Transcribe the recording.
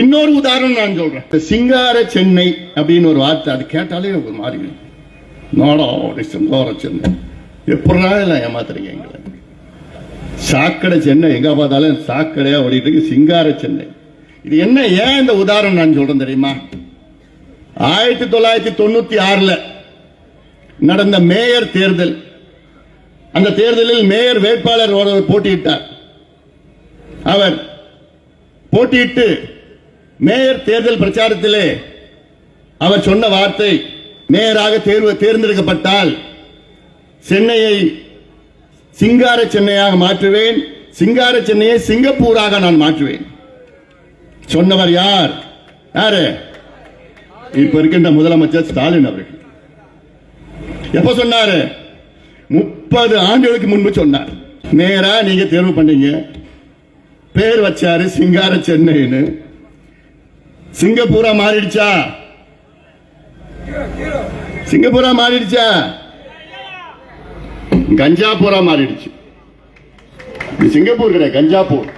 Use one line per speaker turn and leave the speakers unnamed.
இன்னொரு உதாரணம் நான் சொல்றேன். சிங்கார சென்னை அப்படின்னு ஒரு வார்த்தை அது கேட்டாலே ஒரு மாறி நாடா சிங்கார சென்னை. எப்படா இல்லை ஏமாத்துறீங்க எங்களை? சாக்கடை சென்னை எங்க பார்த்தாலும் சாக்கடையா ஓடிட்டு இருக்கு சிங்கார சென்னை. இது என்ன ஏன் இந்த உதாரணம் நான் சொல்றேன் தெரியுமா? ஆயிரத்தி தொள்ளாயிரத்தி தொண்ணூத்தி ஆறுல நடந்த மேயர் தேர்தல். அந்த தேர்தலில் மேயர் வேட்பாளர் ஒருவர் போட்டியிட்டார். அவர் போட்டியிட்டு மேயர் தேர்தல் பிரச்சாரத்திலே அவர் சொன்ன வார்த்தை மேயராக தேர்வு தேர்ந்தெடுக்கப்பட்டால் சென்னையை சிங்கார சென்னையாக மாற்றுவேன். சிங்கார சென்னையை சிங்கப்பூராக நான் மாற்றுவேன். சொன்னவர் யார்? யாரு? இப்ப இருக்கின்ற முதலமைச்சர் ஸ்டாலின் அவர்கள். எப்ப சொன்னாரு? முப்பது ஆண்டுகளுக்கு முன்பு சொன்னார். நேரா நீங்க தேர்வு பண்ணீங்க. பேர் வச்சாரு சிங்கார சென்னைன்னு. சிங்கப்பூரா மாறிடுச்சா? சிங்கப்பூரா மாறிடுச்சா? கஞ்சாபூரா மாறிடுச்சு. சிங்கப்பூர் கிடையாது கஞ்சாப்பூர்.